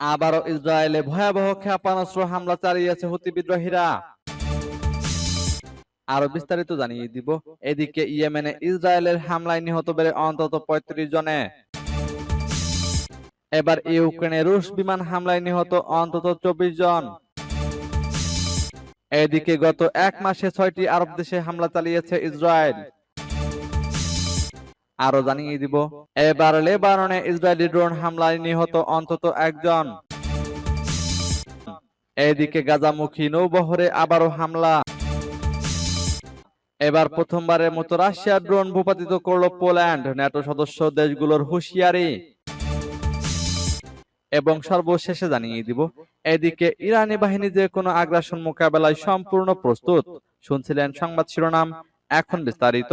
আবারও ইসরায়েলে ভয়াবহ ক্ষেপণাস্ত্র হামলা চালিয়েছে হুতি বিদ্রোহীরা। আরও বিস্তারিত জানিয়ে দিব। এদিকে ইয়েমেনে ইসরায়েলের হামলায় নিহত বেড়ে অন্তত পঁয়ত্রিশ জনে। এবার ইউক্রেনে রুশ বিমান হামলায় নিহত অন্তত চব্বিশ জন। এদিকে গত এক মাসে ছয়টি আরব দেশে হামলা চালিয়েছে ইসরায়েল। আরও জানিয়ে দিব। এবার লেবাননে ইসরায়েলি ড্রোন হামলায় নিহত অন্তত একজন। এদিকে গাজামুখী নৌবহরে আবারও হামলা। এবার প্রথমবারের মতো রাশিয়ার ড্রোন ভূপাতিত করল পোল্যান্ড, ন্যাটো সদস্য দেশগুলোর হুঁশিয়ারি। এবং সর্বশেষে জানিয়ে দিব, এদিকে ইরানি বাহিনী যে কোনো আগ্রাসন মোকাবেলায় সম্পূর্ণ প্রস্তুত। শুনছিলেন সংবাদ শিরোনাম, এখন বিস্তারিত।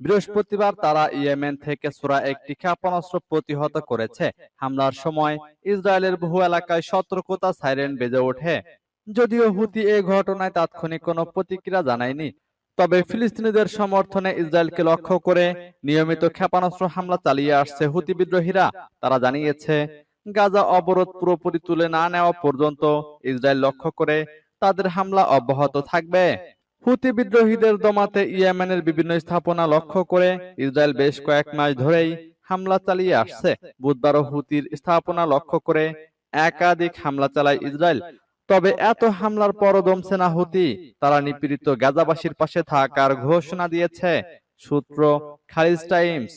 বৃহস্পতিবার তারা ইয়েমেন থেকে ছোড়া একটি ক্ষেপণাস্ত্র প্রতিহত করেছে। হামলার সময় ইসরায়েলের বহু এলাকায় সতর্কতা সাইরেন বেজে ওঠে। যদিও হুতি এই ঘটনায় তাৎক্ষণিক কোনো প্রতিক্রিয়া জানায়নি, তবে ফিলিস্তিনিদের সমর্থনে ইসরায়েলকে লক্ষ্য করে নিয়মিত ক্ষেপণাস্ত্র হামলা চালিয়ে আসছে হুতি বিদ্রোহীরা। তারা জানিয়েছে, গাজা অবরোধ পুরোপুরি তুলে না নেওয়া পর্যন্ত ইসরায়েল লক্ষ্য করে তাদের হামলা অব্যাহত থাকবে। হুতি বিদ্রোহীদের দমাতে ইয়েমেনের বিভিন্ন স্থাপনা লক্ষ্য করে ইসরায়েল বেশ কয়েক মাস ধরেই হামলা চালিয়ে আসছে। বুধবারও হুতির স্থাপনা লক্ষ্য করে একাধিক হামলা চালায় ইসরায়েল। তবে এত হামলার পরও দমছে না হুতি। তারা নিপীড়িত গাজাবাসীর পাশে থাকার ঘোষণা দিয়েছে সূত্র খালিজ টাইমস।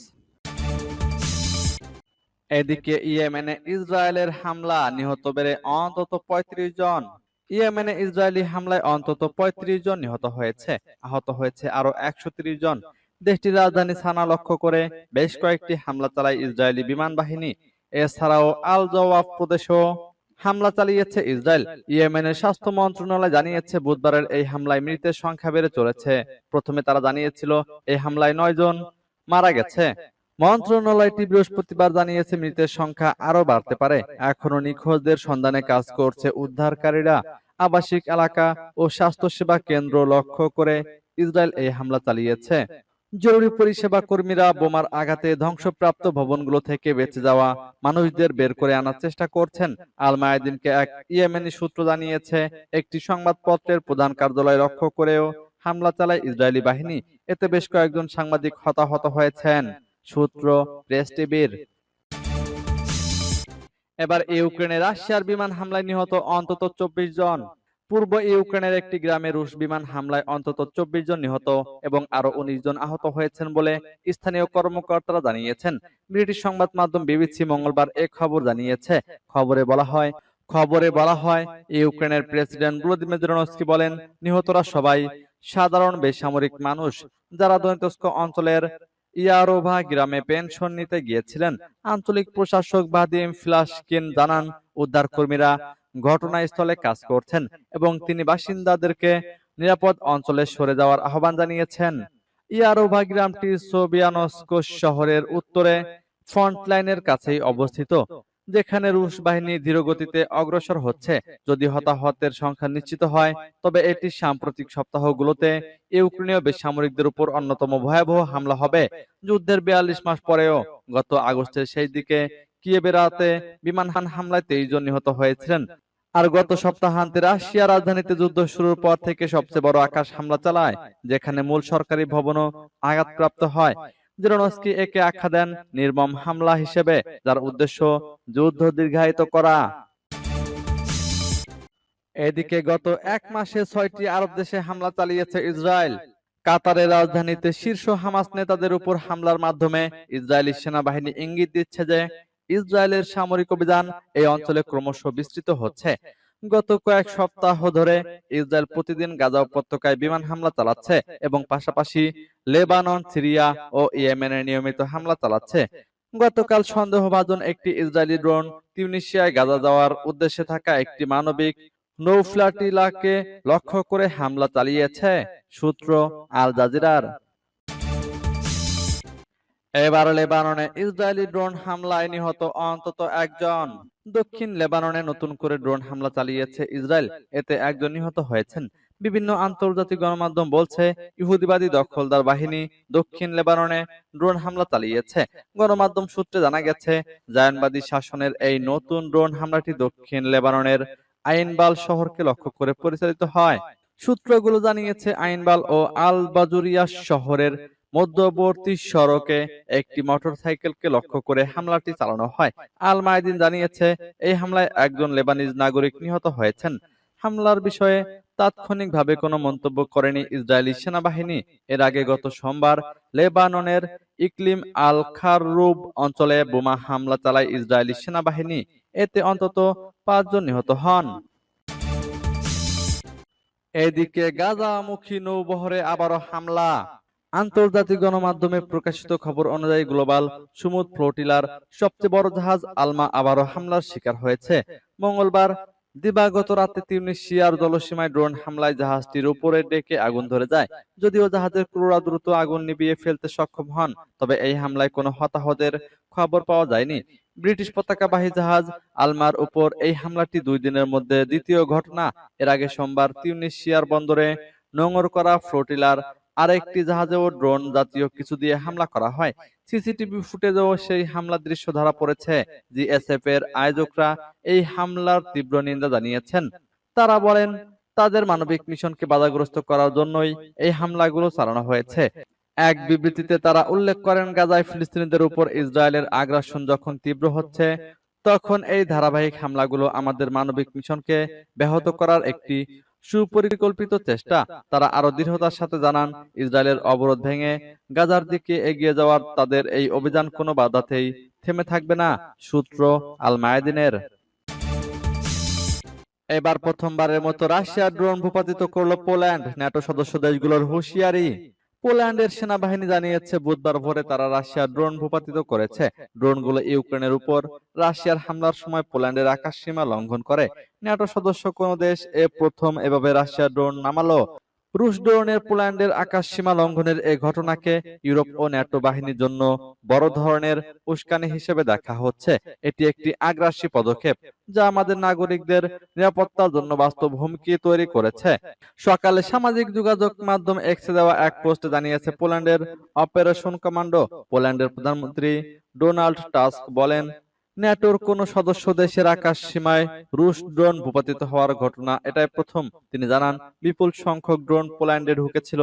এদিকে ইয়েমেনে ইসরায়েলের হামলা নিহত বেড়ে অন্তত পঁয়ত্রিশ জন। ইয়েমেনে ইসরায়েলি হামলায় অন্তত পঁয়ত্রিশ জন নিহত হয়েছে। আহত হয়েছে আরও একশো জন। দেশটির রাজধানী সানা লক্ষ্য করে বেশ কয়েকটি হামলা চালায় ইসরায়েলি বিমান বাহিনী। এছাড়াও আল জওয়াফ প্রদেশও হামলা চালিয়েছে ইসরায়েল। ইয়েমেনের স্বাস্থ্য মন্ত্রণালয় জানিয়েছে, বুধবারের এই হামলায় মৃতের সংখ্যা বেড়ে চলেছে। প্রথমে তারা জানিয়েছিল, এই হামলায় নয় জন মারা গেছে। মন্ত্রণালয়টি বৃহস্পতিবার জানিয়েছে, মৃতের সংখ্যা আরও বাড়তে পারে। এখনও নিখোঁজদের সন্ধানে কাজ করছে উদ্ধারকারীরা। আবাসিক এলাকা ও স্বাস্থ্যসেবা কেন্দ্র লক্ষ্য করে ইসরায়েল এই হামলা চালিয়েছে। জরুরি পরিষেবা কর্মীরা বোমার আঘাতে ধ্বংসপ্রাপ্ত ভবনগুলো থেকে বেঁচে যাওয়া মানুষদের বের করে আনার চেষ্টা করছেন। আল মায়াদিনকে এক ইয়েমেনি সূত্র জানিয়েছে, একটি সংবাদপত্রের প্রধান কার্যালয় লক্ষ্য করেও হামলা চালায় ইসরায়েলি বাহিনী। এতে বেশ কয়েকজন সাংবাদিক হতাহত হয়েছেন। সূত্র প্রেস টিভির এবার ইউক্রেনে রাশিয়ার বিমান হামলায় নিহত অন্তত চব্বিশ জন। পূর্ব ইউক্রেনের একটি গ্রামে রুশ বিমান হামলায় অন্তত চব্বিশ জন নিহত এবং আরও উনিশ জন আহত হয়েছেন বলে স্থানীয় কর্মকর্তারা জানিয়েছেন। ব্রিটিশ সংবাদ মাধ্যম বিবিসি মঙ্গলবার এ খবর জানিয়েছে। খবরে বলা হয় খবরে বলা হয়, ইউক্রেনের প্রেসিডেন্ট ভলোদিমির জেলেনস্কি বলেন, নিহতরা সবাই সাধারণ বেসামরিক মানুষ যারা দনিতস্ক অঞ্চলের ইয়ারোভা গ্রামে পেনশন নিতে গিয়েছিলেন। আঞ্চলিক প্রশাসক বাদিম ফ্লাশকিন জানান, উদ্ধার কর্মীরা ঘটনাস্থলে কাজ করছেন এবং তিনি বাসিন্দাদেরকে নিরাপদ অঞ্চলে সরে যাওয়ার আহ্বান জানিয়েছেন। ইয়ারোভা গ্রামটি সোবিয়ানস্কো শহরের উত্তরে ফ্রন্টলাইনের কাছেই অবস্থিত। যেখানে রুশ বাহিনী ধীরগতিতে অগ্রসর হচ্ছে, যদি হতাহতের সংখ্যা নিশ্চিত হয়, তবে এটি সাম্প্রতিক সপ্তাহগুলোতে ইউক্রেনীয় বেসামরিকদের উপর অন্যতম ভয়াবহ হামলা হবে। যুদ্ধের বিয়াল্লিশ মাস পরেও গত আগস্টের সেই দিকে কিয়েভের রাতে বিমান হামলায় তেইশ জন নিহত হয়েছিলেন। আর গত সপ্তাহান্তে রাশিয়া রাজধানীতে যুদ্ধ শুরুর পর থেকে সবচেয়ে বড় আকাশ হামলা চালায়, যেখানে মূল সরকারি ভবনও আঘাতপ্রাপ্ত হয়। জেরোনস্কি একে আখ্যা দেন নির্মম হামলা হিসেবে, যার উদ্দেশ্য যুদ্ধ দীর্ঘায়িত করা। এদিকে গত এক মাসে ছয়টি আরব দেশে হামলা চালিয়েছে ইসরায়েল। কাতারের রাজধানীতে শীর্ষ হামাস নেতাদের উপর হামলার মাধ্যমে ইসরায়েলি সেনাবাহিনী ইঙ্গিত দিচ্ছে যে, ইসরায়েলের সামরিক অভিযান এই অঞ্চলে ক্রমশ বিস্তৃত হচ্ছে। গত কয়েক সপ্তাহ ধরে ইসরায়েল প্রতিদিন গাজা উপত্যকায় বিমান হামলা চালাচ্ছে এবং পাশাপাশি লেবানন সিরিয়া ও ইয়েমেনে নিয়মিত হামলা চালাচ্ছে। গতকাল সন্দেহভাজন একটি ইসরায়েলি ড্রোন তিউনিশিয়ায় গাজা যাওয়ার উদ্দেশ্যে থাকা একটি মানবিক নৌফ্লাটিলাকে লক্ষ্য করে হামলা চালিয়েছে সূত্র আল জাজিরার। এবার লেবাননে ইসরায়েলি ড্রোন হামলায় নিহত অন্তত একজন। দক্ষিণ লেবাননে নতুন করে ড্রোন হামলা চালিয়েছে ইসরায়েল। এতে একজন নিহত হয়েছেন। বিভিন্ন আন্তর্জাতিক গণমাধ্যম বলছে, ইহুদিবাদী দখলদার বাহিনী দক্ষিণ লেবাননে ড্রোন হামলা চালিয়েছে। গণমাধ্যম সূত্রে জানা গেছে, জায়নবাদী শাসনের এই নতুন ড্রোন হামলাটি দক্ষিণ লেবাননের আইনবাল শহরকে লক্ষ্য করে পরিচালিত হয়। সূত্রগুলো জানিয়েছে, আইনবাল ও আল বাজুরিয়া শহরের মধ্যবর্তী সড়কে একটি মোটরসাইকেলকে লক্ষ্য করে হামলাটি চালানো হয়। আল মাইদিন জানিয়েছে, এই হামলায় একজন লেবানিজ নাগরিক নিহত হয়েছেন। হামলার বিষয়ে তাৎক্ষণিকভাবে কোনো মন্তব্য করেনি ইসরায়েলি সেনাবাহিনী। এর আগে গত সোমবার লেবাননের ইকলিম আল খাররুব অঞ্চলে বোমা হামলা চালায় ইসরায়েলি সেনাবাহিনী। এতে অন্তত পাঁচজন নিহত হন। এদিকে গাজামুখী নৌবহরে আবারও হামলা। আন্তর্জাতিক গণমাধ্যমে প্রকাশিত খবর অনুযায়ী গ্লোবাল সুমুদ ফ্লোটিলার সবচেয়ে বড় জাহাজ আলমা আবারও হামলার শিকার হয়েছে। মঙ্গলবার দিবাগত রাতে তিউনিসিয়ার জলসীমায় ড্রোন হামলায় জাহাজটির উপরে ডেকে আগুন ধরে যায়। যদিও জাহাজের ক্রুরা দ্রুত আগুন নিভিয়ে ফেলতে সক্ষম হন, তবে এই হামলায় কোনো হতাহতের খবর পাওয়া যায়নি। ব্রিটিশ পতাকাবাহী জাহাজ আলমার উপর এই হামলাটি দুই দিনের মধ্যে দ্বিতীয় ঘটনা। এর আগে সোমবার তিউনিশিয়ার বন্দরে নোংর করা ফ্লোটিলার আরেকটি জাহাজেও ড্রোন জাতীয় কিছু দিয়ে হামলা করা হয়। সিসিটিভি ফুটেজেও সেই হামলার দৃশ্য ধরা পড়েছে, জিএসএফ এর আয়োজকরা এই হামলার তীব্র নিন্দা জানিয়েছেন। তারা বলেন, তাদের মানবিক মিশনকে বাধাগ্রস্ত করার জন্যই এই হামলাগুলো চালানো হয়েছে। এক বিবৃতিতে তারা উল্লেখ করেন, গাজায় ফিলিস্তিনিদের উপর ইসরায়েলের আগ্রাসন যখন তীব্র হচ্ছে, তখন এই ধারাবাহিক হামলাগুলো আমাদের মানবিক মিশনকে ব্যাহত করার একটি সুপরিকল্পিত চেষ্টা তারা আরও দৃঢ়তার সাথে জানান, ইসরায়েলের অবরোধ ভেঙে গাজার দিকে এগিয়ে যাওয়ার তাদের এই অভিযান কোনো বাধাতেই থেমে থাকবে না, সূত্র আল মায়াদিনের এবার প্রথমবারের মতো রাশিয়ার ড্রোন ভূপাতিত করল পোল্যান্ড, ন্যাটো সদস্য দেশগুলোর হুঁশিয়ারি। পোল্যান্ডের সেনাবাহিনী জানিয়েছে, বুধবার ভোরে তারা রাশিয়ার ড্রোন ভূপাতিত করেছে। ড্রোনগুলো ইউক্রেনের উপর রাশিয়ার হামলার সময় পোল্যান্ডের আকাশ সীমা লঙ্ঘন করে। ন্যাটো সদস্য কোন দেশ এ প্রথম এভাবে রাশিয়ার ড্রোন নামালো। রুশ ড্রোনের পোল্যান্ডের আকাশ সীমা লঙ্ঘনের এই ঘটনাকে ইউরোপ ও ন্যাটো বাহিনীর জন্য বড় ধরনের উস্কানি হিসেবে দেখা হচ্ছে। এটি একটি আগ্রাসী পদক্ষেপ যা আমাদের নাগরিকদের নিরাপত্তার জন্য বাস্তব হুমকি তৈরি করেছে। সকালে সামাজিক যোগাযোগ মাধ্যম এক্সে দেওয়া এক পোস্টে জানিয়েছে পোল্যান্ডের অপারেশন কমান্ডো। পোল্যান্ডের প্রধানমন্ত্রী ডোনাল্ড টাস্ক বলেন ন্যাটোর কোন সদস্য দেশের আকাশ সীমায় রুশ ড্রোন ভূপাতিত হওয়ার ঘটনা, এটাই প্রথম। তিনি জানান, বিপুল সংখ্যক ড্রোন পোল্যান্ডে ঢুকেছিল।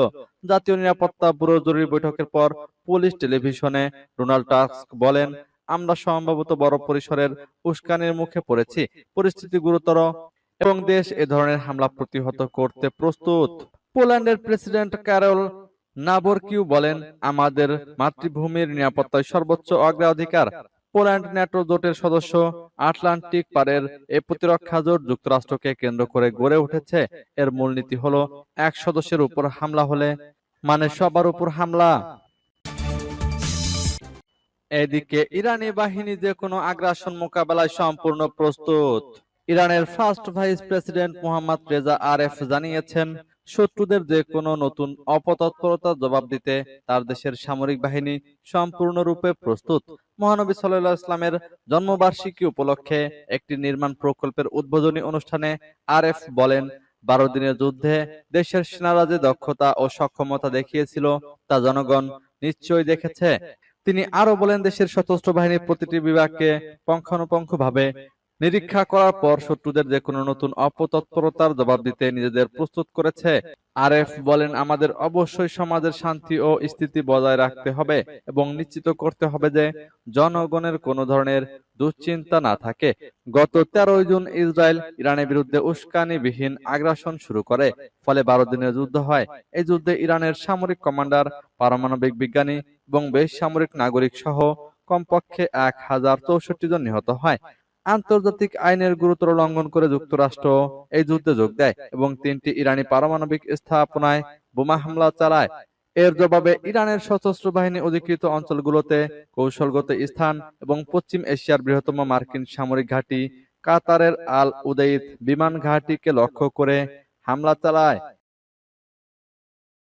জাতীয় নিরাপত্তা ব্যুরো জরুরি বৈঠকের পর পুলিশ টেলিভিশনে ডোনাল্ড টাস্ক বলেন, আমরা সম্ভবত বড় পরিসরের উস্কানির মুখে পড়েছি। পরিস্থিতি গুরুতর এবং দেশ এ ধরনের হামলা প্রতিহত করতে প্রস্তুত। পোল্যান্ডের প্রেসিডেন্ট ক্যারল নাবরকিউ বলেন, আমাদের মাতৃভূমির নিরাপত্তায় সর্বোচ্চ অগ্রাধিকার। পোল্যান্ড ন্যাটো জোটের সদস্য আটলান্টিক পারের এই প্রতিরক্ষা জোট যুক্তরাষ্ট্রকে কেন্দ্র করে গড়ে উঠেছে। এর মূলনীতি হলো এক সদস্যের উপর হামলা হলে মানে সবার উপর হামলা। এদিকে ইরানি বাহিনী যে কোনো আগ্রাসন মোকাবেলায় সম্পূর্ণ প্রস্তুত। ইরানের first vice president Mohammad Reza Aref জানিয়েছেন শত্রুদের যে কোনো নতুন অপতৎপরতার জবাব দিতে তার দেশের সামরিক বাহিনী সম্পূর্ণরূপে প্রস্তুত। মহানবী সাল্লাহ ইসলামের জন্মবার্ষিকী উপলক্ষে একটি নির্মাণ প্রকল্পের উদ্বোধনী অনুষ্ঠানে আরএফ বলেন, বারো দিনের যুদ্ধে দেশের সেনারা যে দক্ষতা ও সক্ষমতা দেখিয়েছিল তা জনগণ নিশ্চয়ই দেখেছে। তিনি আরও বলেন, দেশের সশস্ত্র বাহিনীর প্রতিটি বিভাগকে পুঙ্খানুপুঙ্খভাবে নিরীক্ষা করার পর শত্রুদের যে কোনো নতুন অপতৎপরতার জবাব দিতে নিজেদের প্রস্তুত করেছে। আরএফ বলেন, আমাদের অবশ্যই সমাজের শান্তি ও স্থিতি বজায় রাখতে হবে এবং নিশ্চিত করতে হবে যে জনগণের কোনো ধরনের দুশ্চিন্তা না থাকে। গত তেরোই জুন ইসরায়েল ইরানের বিরুদ্ধে উস্কানিবিহীন আগ্রাসন শুরু করে, ফলে বারো দিনের যুদ্ধ হয়। এই যুদ্ধে ইরানের সামরিক কমান্ডার, পারমাণবিক বিজ্ঞানী এবং বেসামরিক নাগরিক সহ কমপক্ষে এক হাজার চৌষট্টি জন নিহত হয়। আন্তর্জাতিক আইনের গুরুতর লঙ্ঘন করে যুক্তরাষ্ট্র এই যুদ্ধে যোগ দেয় এবং তিনটি ইরানি পারমাণবিক স্থাপনায় বোমা হামলা চালায়। এর জবাবে ইরানের সশস্ত্র বাহিনী অধিকৃত অঞ্চলগুলোতে কৌশলগত স্থান এবং পশ্চিম এশিয়ার বৃহত্তম মার্কিন সামরিক ঘাঁটি কাতারের আল উদেইদ বিমান ঘাঁটিকে লক্ষ্য করে হামলা চালায়।